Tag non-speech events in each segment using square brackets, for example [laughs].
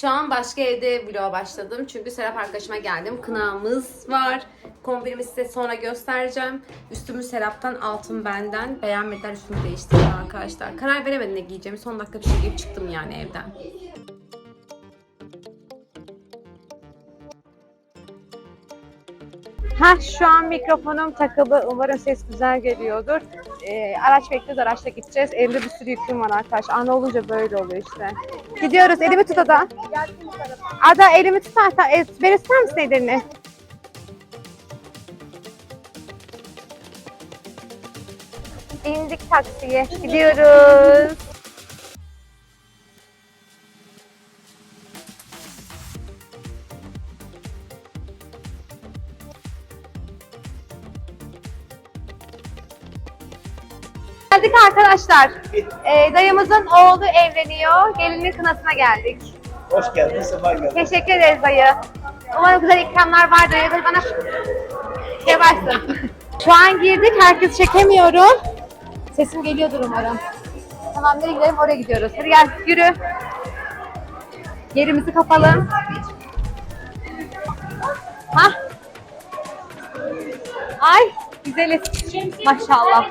Şu an başka evde vloga başladım. Çünkü Serap arkadaşıma geldim. Kınamız var. Kombinimi size sonra göstereceğim. Üstümü Serap'tan, altım benden. Beğenmediler üstümü değiştirdim arkadaşlar. Karar veremedim ne giyeceğimi. Son dakika bir şey giyip çıktım yani evden. Ha şu an mikrofonum takılı. Umarım ses güzel geliyordur. Ee, araç bekliyoruz. Araçla gideceğiz. Elimde bir sürü yüküm var arkadaş. Ana olunca böyle oluyor işte. Gidiyoruz. Elimi tut Ada. Ada elimi tut. Ada. E, tutar mısın ellerini? İndik taksiye. Gidiyoruz. Geldik arkadaşlar. Ee, dayımızın oğlu evleniyor. Gelinin kınasına geldik. Hoş geldin, sefa geldin. Teşekkür ederiz dayı. Umarım güzel ikramlar var dayı. Dayı bana şey varsın. Şu an girdik. Herkes çekemiyorum. Sesim geliyordur umarım. Tamam nereye gidelim? Oraya gidiyoruz. Hadi gel yürü. Yerimizi kapalım. Hah. Ay güzeliz. Maşallah.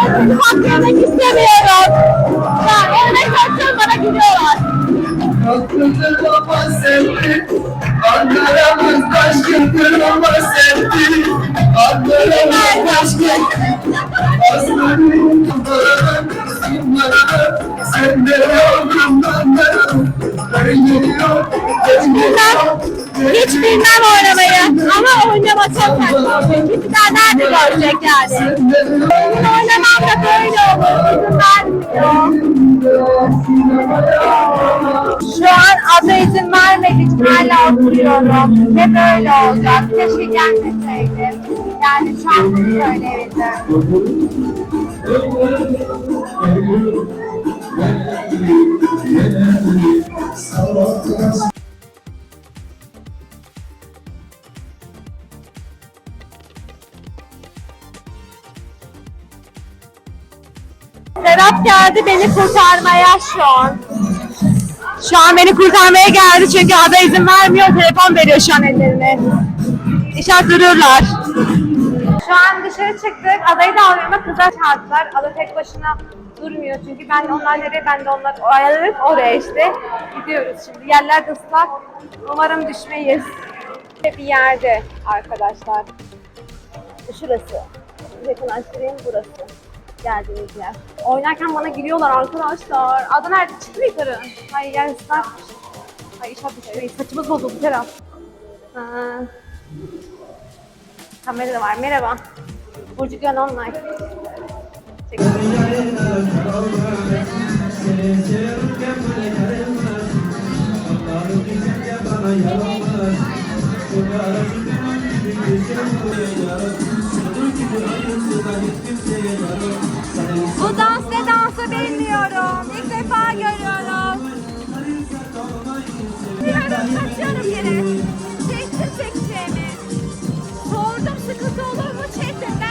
Sizi hak yemek istemiyorum. Ya elime kaçın bana gülüyorlar. Aklımda baba sevdi, Ankara'mız taşkındır ama sevdi. Ankara'mız taşkın, aslanım tutarım, kızımlarım. Sen de yavrum benlerim, böyle yok, Hiç bilmem oynamayı ama oynamak çok saçma. Bizler nerede görecek yani? Oyun oynamam da böyle olur. İzin vermiyor. Şu an adı izin vermediği için hala oturuyorum. Ve böyle olacak. Keşke gelmeseydim. Yani şu an bunu söyleyebilirim. Serap geldi beni kurtarmaya şu an. Şu an beni kurtarmaya geldi çünkü ada izin vermiyor. Telefon veriyor şu an ellerine. İnşallah dururlar. Şu an dışarı çıktık. Adayı da almama kızlar çağırdılar. Ada tek başına durmuyor çünkü ben onlar nereye ben de onlar ayarladık oraya işte. Gidiyoruz şimdi. Yerler ıslak. Umarım düşmeyiz. Bir yerde arkadaşlar. Şurası. Yakınlaştırayım burası. Geldiğimiz yer. Oynarken bana giriyorlar arkadaşlar. Ada nerede? Çıktı mı yukarı? Hayır yer ıslakmış. Ay inşallah düşmeyiz. Saçımız bozuldu Serap. Kamera da var. Merhaba. Burcu Güven Online. Çekin. Bu dans ne dansı bilmiyorum. İlk defa görüyorum. Diyorum kaçıyorum yere. Çektim çekeceğimi. Sordum sıkıntı olur Benden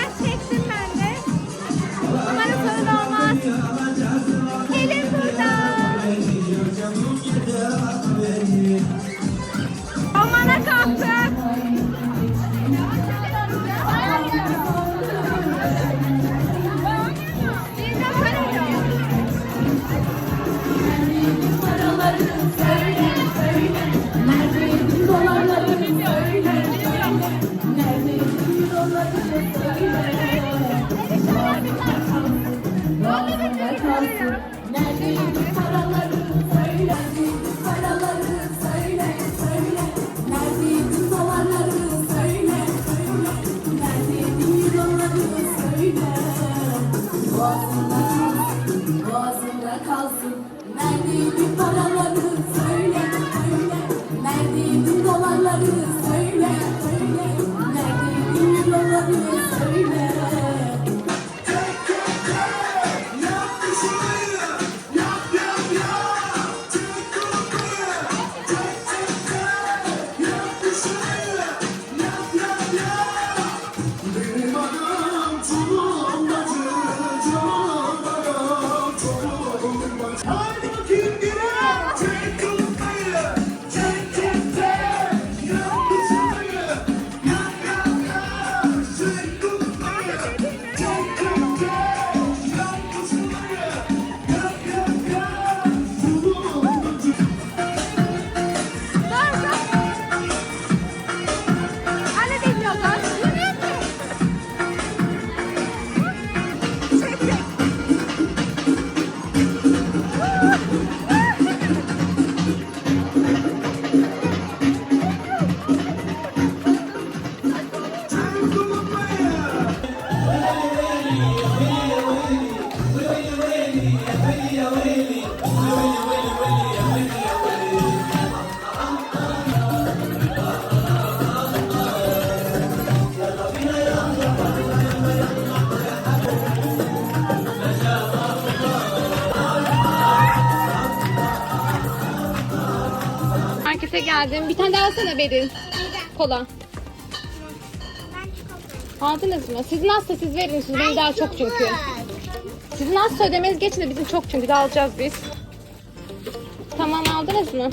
verdim. Bir tane daha alsana Beril. Kola. Aldınız mı? Sizin hasta siz verin. Siz benim daha çok çünkü. Sizin hasta ödemeniz geçin de bizim çok çünkü daha alacağız biz. Tamam aldınız mı?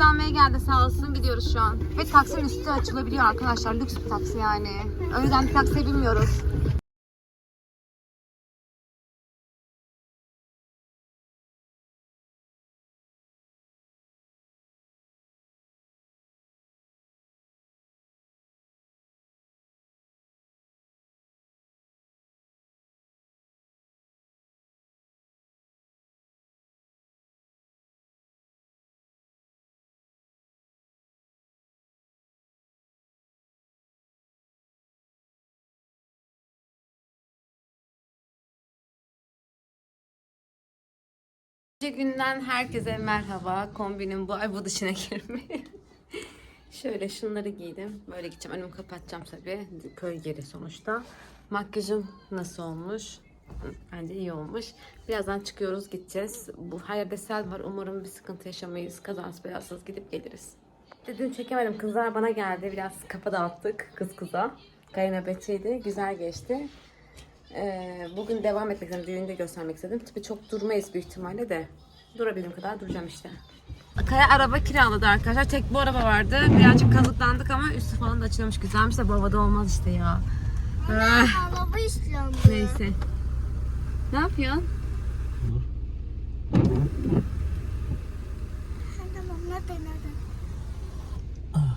Almaya geldi sağ olsun gidiyoruz şu an. Ve taksinin üstü açılabiliyor arkadaşlar. Lüks bir taksi yani. Önceden bir taksiye binmiyoruz. İkinci günden herkese merhaba. Kombinim bu ay bu dışına girmeye. [laughs] Şöyle şunları giydim. Böyle gideceğim. Önümü kapatacağım tabii. Köy yeri sonuçta. Makyajım nasıl olmuş? Bence iyi olmuş. Birazdan çıkıyoruz gideceğiz. Bu her yerde sel var. Umarım bir sıkıntı yaşamayız. Kazasız belasız gidip geliriz. Dün çekemedim. Kızlar bana geldi. Biraz kafa dağıttık kız kıza. Kaya nöbetçiydi. Güzel geçti. Ee, bugün devam etmek istedim. Düğünde göstermek istedim. Tabii çok durmayız büyük ihtimalle de. Durabildiğim kadar duracağım işte. Kaya araba kiraladı arkadaşlar. Tek bu araba vardı. Birazcık kazıklandık ama üstü falan da açılmış. Güzelmiş de bu havada olmaz işte ya. Ah, Araba istiyorum. Neyse. Ne yapıyorsun?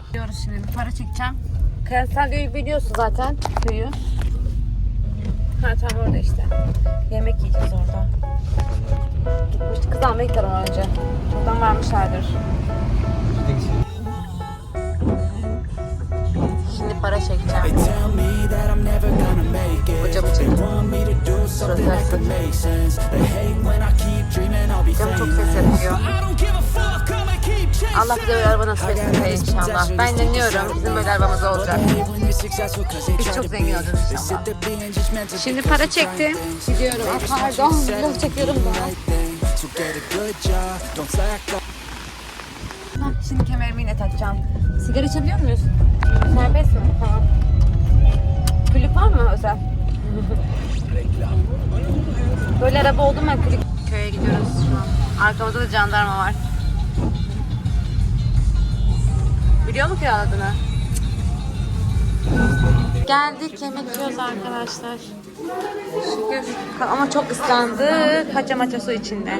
Gidiyoruz şimdi. Bir para çekeceğim. Kaya sen köyü biliyorsun zaten. Köyü. Ha tamam orada işte. Yemek yiyeceğiz orada. Gitmiştik. Kız almaya gittiler önce. Çoktan varmışlardır. Şimdi when I keep dreaming I'll be Camı çok ses yapıyor. I don't give a fuck, I'ma keep chasing. Allah bize böyle araba nasip etsin inşallah. Ben inanıyorum. Bizim böyle arabamız olacak. Biz çok zengin olacağız inşallah. Şimdi para çektim. Gidiyorum. Aa, pardon. Vlog çekiyorum da. Şimdi kemerimi yine takacağım. Sigara içebiliyor muyuz? Serbest mi? Tamam. Kulüp var mı özel? Böyle araba oldu mu kulüp? Köye gidiyoruz şu an. Arkamızda da jandarma var. Biliyor mu kiraladığını? Geldik yemek yiyoruz arkadaşlar. Şükür. Ama çok ıslandık. Haça maça su içinde.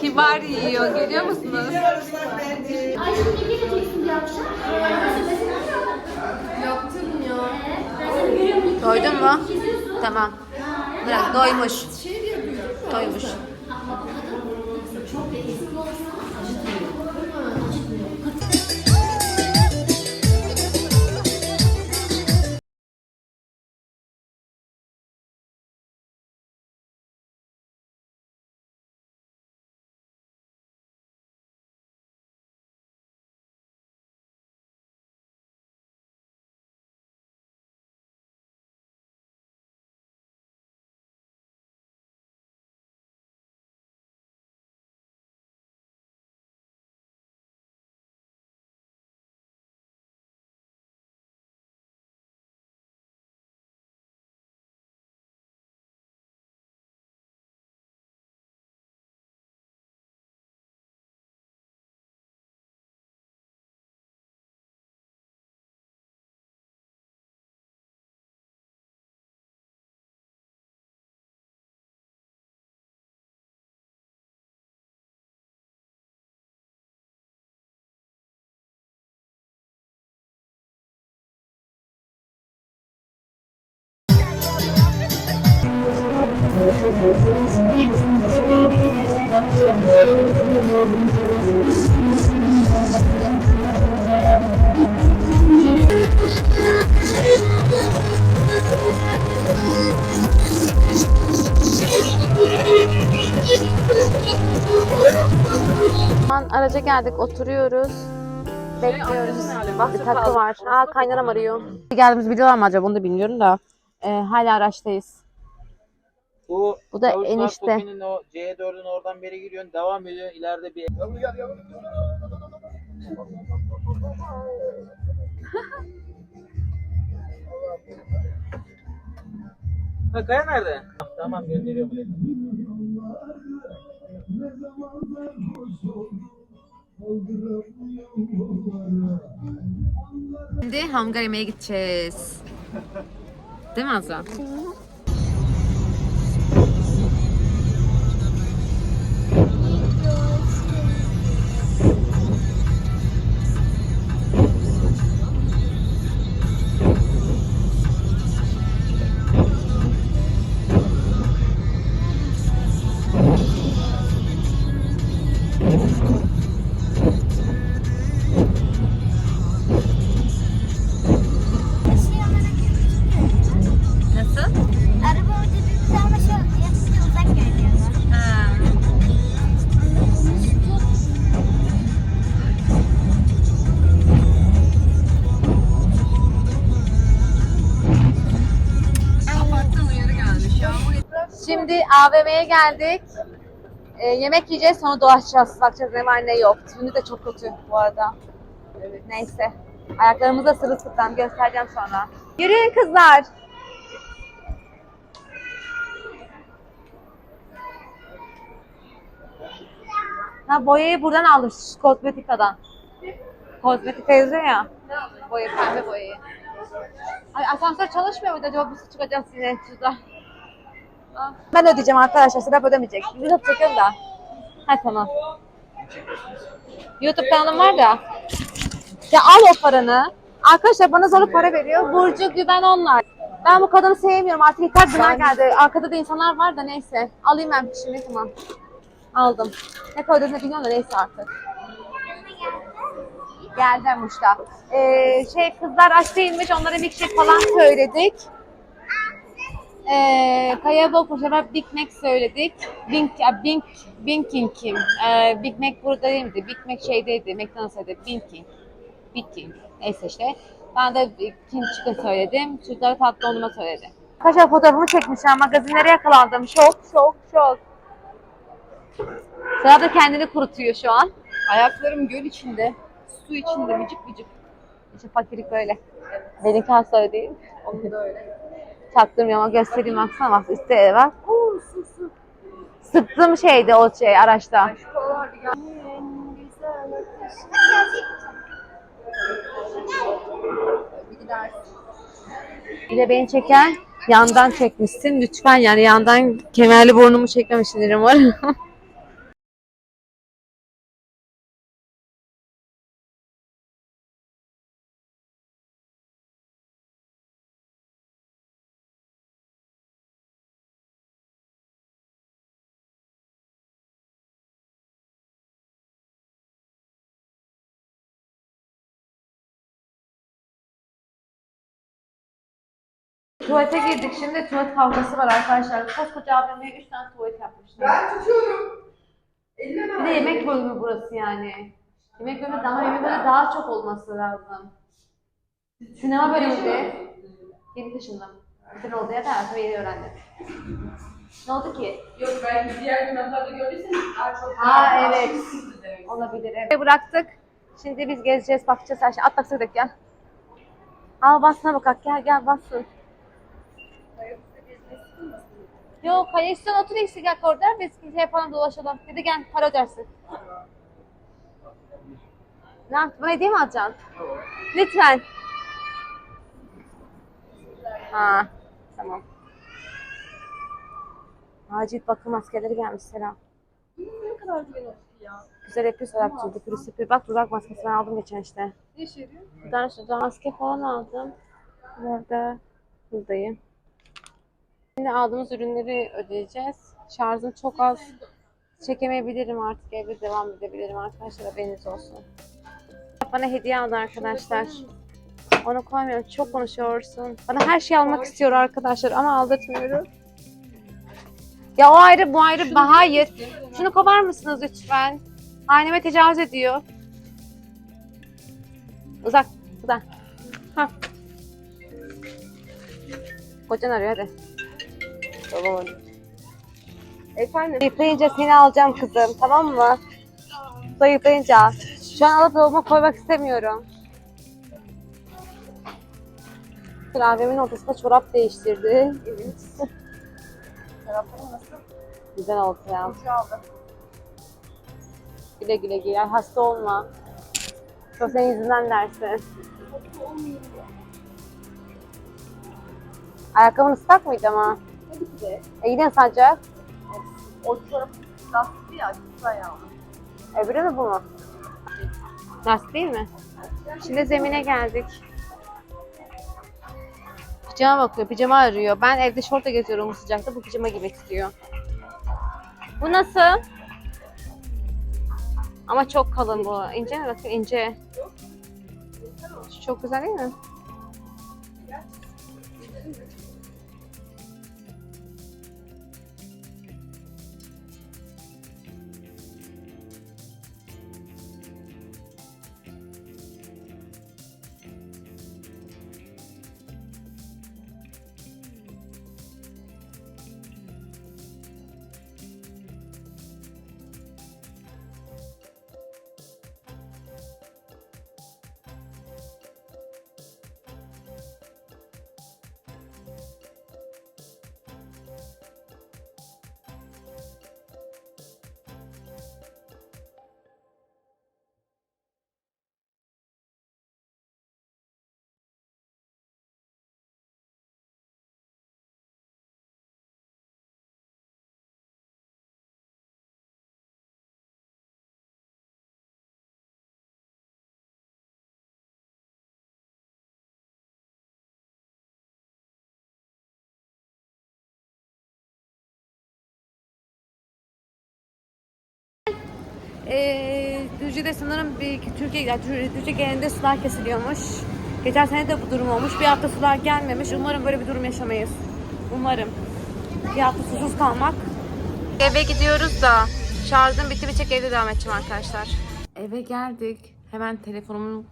kibar yiyor. Görüyor musunuz? Doydun mu? Tamam. Bırak doymuş. Doymuş. Araca geldik, oturuyoruz. Bekliyoruz. Bak bir takı var. Aa kaynanam arıyor. Geldiğimizi biliyorlar mı acaba onu da bilmiyorum da. Ee, hala araçtayız. Bu, Bu da enişte. O C4'ün oradan beri giriyorsun devam ediyor ileride bir [laughs] Ha Kaya nerede? Tamam gönderiyorum buraya. Şimdi yemeye gideceğiz. Değil mi Azra? AVM'ye geldik. Ee, yemek yiyeceğiz sonra dolaşacağız. Bakacağız ne var ne yok. Şimdi de çok kötü bu arada. Neyse. Ayaklarımız da sırılsıklam göstereceğim sonra. Yürüyün kızlar. Ha boyayı buradan aldım kozmetikadan. Kozmetika yazıyor ya. Boya, pembe boyayı. Ay asansör çalışmıyor muydu acaba biz çıkacağız yine şurada. Ben ödeyeceğim arkadaşlar. Serap ödemeyecek. YouTube çekiyorum da. Ha tamam. YouTube kanalım var da. Ya al o paranı. Arkadaşlar bana zorla para veriyor. Burcu Güven onlar. Ben bu kadını sevmiyorum artık yeter gına geldi. Arkada da insanlar var da neyse. Alayım ben şimdi tamam. Aldım. Ne kadar ödediğini bilmiyorum da neyse artık. Geldim Muş'ta. Ee, şey kızlar aç değilmiş onlara milkshake falan söyledik. Ee, Kaya Bokoş'a Big Mac söyledik. Bing, ya Bing, Bing kim? Ee, Big Mac burada değil miydi? Big Mac şeydeydi, McDonald's'taydı. Bing King. Big King. Neyse işte. Ben de King Chicken söyledim. Çocuklar tatlı dondurma söyledi. Arkadaşlar fotoğrafımı çekmişler. Magazinlere yakalandım. Şok, şok, şok. Sıra da kendini kurutuyor şu an. Ayaklarım göl içinde. Su içinde vıcık vıcık. İşte fakirlik böyle. Benimki hasta öyle değil. Onun da öyle. Çaktırmıyorum ama göstereyim baksana bak üstte var. Sıktığım şeydi o şey araçta. Bir de beni çeken Yandan çekmişsin. Lütfen yani yandan kemerli burnumu çekmemişsindir umarım. [laughs] Tuvalete girdik şimdi. Tuvalet kavgası var arkadaşlar. Koskoca AVM'ye 3 tane tuvalet yapmışlar. Ben tutuyorum. Bir de yemek bölümü burası yani. Yemek bölümü daha yemek bölümü daha çok olması lazım. Sinema bölümü de yeni taşındım. Sen oldu ya da hayatımı yeni öğrendim. Ne oldu ki? Yok belki diğer günlerde gördüyseniz daha çok Ha evet. Olabilir evet. Bıraktık. Şimdi biz gezeceğiz, bakacağız her şey. At taksi gidelim, gel. Al basına bakak gel gel bassın. Yok hayır istiyorsan otur işte gel orada biz şey yapalım dolaşalım. Hadi gel para ödersin. Yaptın? Bana hediye mi alacaksın? Lütfen. Ha tamam. Acil bakım maskeleri gelmiş Selam. Ne kadar güzel oldu ya. Güzel yapıyor Serapcığım. Dökülü süpür. Bak dudak maskesi ben aldım geçen işte. Ne işe yarıyor? Bir tane şurada maske falan aldım. Burada buradayım. Şimdi aldığımız ürünleri ödeyeceğiz. Şarjım çok az. Çekemeyebilirim artık evde devam edebilirim arkadaşlar haberiniz olsun. Bana hediye aldı arkadaşlar. Onu koymuyorum. Çok konuşuyorsun. Bana her şeyi almak istiyor arkadaşlar ama aldırtmıyorum. Ya o ayrı bu ayrı. Hayır. Şunu kovar mısınız lütfen? Anneme tecavüz ediyor. Uzak. Uzak. Ha. Kocan arıyor hadi. Tamam Efendim? Zayıflayınca seni alacağım kızım tamam mı? Zayıflayınca. Şu an alıp dolabıma koymak istemiyorum. Abimin ortasında çorap değiştirdi. Evet. Çorapların nasıl? Güzel oldu ya. Aldı? Güle güle giy. Ay, Hasta olma. Çok senin yüzünden dersin. Ayakkabın ıslak mıydı ama? Tabii ki de. E yine ıslanacak. O çorap lastikli ya. Güzel ya. Öbürü mü bu mu? Lastik değil mi? Şimdi zemine geldik. Pijama bakıyor, pijama arıyor. Ben evde şortla geziyorum bu sıcakta. Bu pijama giymek istiyor. Bu nasıl? Ama çok kalın bu. İnce mi? Bakın ince. Şu Çok güzel değil mi? Ee, Düzce'de sanırım bir Türkiye, yani Düzce genelinde sular kesiliyormuş. Geçen sene de bu durum olmuş. Bir hafta sular gelmemiş. Umarım böyle bir durum yaşamayız. Umarım. Bir hafta susuz kalmak. Eve gidiyoruz da şarjım bitti bitecek evde devam edeceğim arkadaşlar. Eve geldik. Hemen telefonumun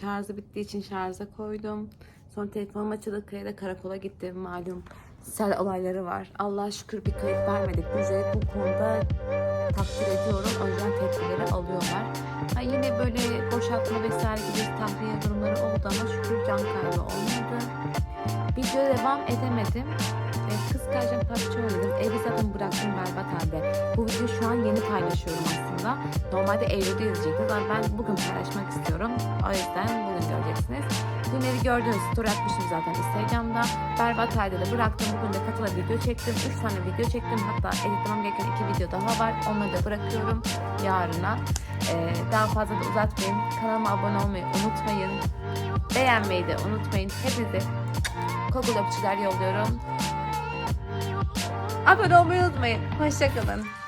şarjı bittiği için şarja koydum. Sonra telefonum açıldı. Krede karakola gittim malum. Sel olayları var. Allah'a şükür bir kayıp vermedik. Bize bu konuda takdir ediyorum. O yüzden tedbirleri alıyorlar. Ha yine böyle boşaltma vesaire gibi tahliye durumları oldu ama şükür can kaybı olmadı. Videoya devam edemedim. E, kız kardeşim parça oynadım. Evi zaten bıraktım berbat halde. Bu videoyu şu an yeni paylaşıyorum aslında. Normalde Eylül'de izleyecektiniz ama ben bugün paylaşmak istiyorum. O yüzden bugün göreceksiniz. Dün evi gördünüz. Story atmıştım zaten Instagram'da. Berbat halde de bıraktım. Bugün de katıla video çektim. 3 tane video çektim. Hatta editlemem gereken 2 video daha var. Onları da bırakıyorum yarına. E, daha fazla da uzatmayayım. Kanalıma abone olmayı unutmayın. Beğenmeyi de unutmayın. Hepinize öpücükler yolluyorum. Abone olmayı unutmayın. Hoşçakalın.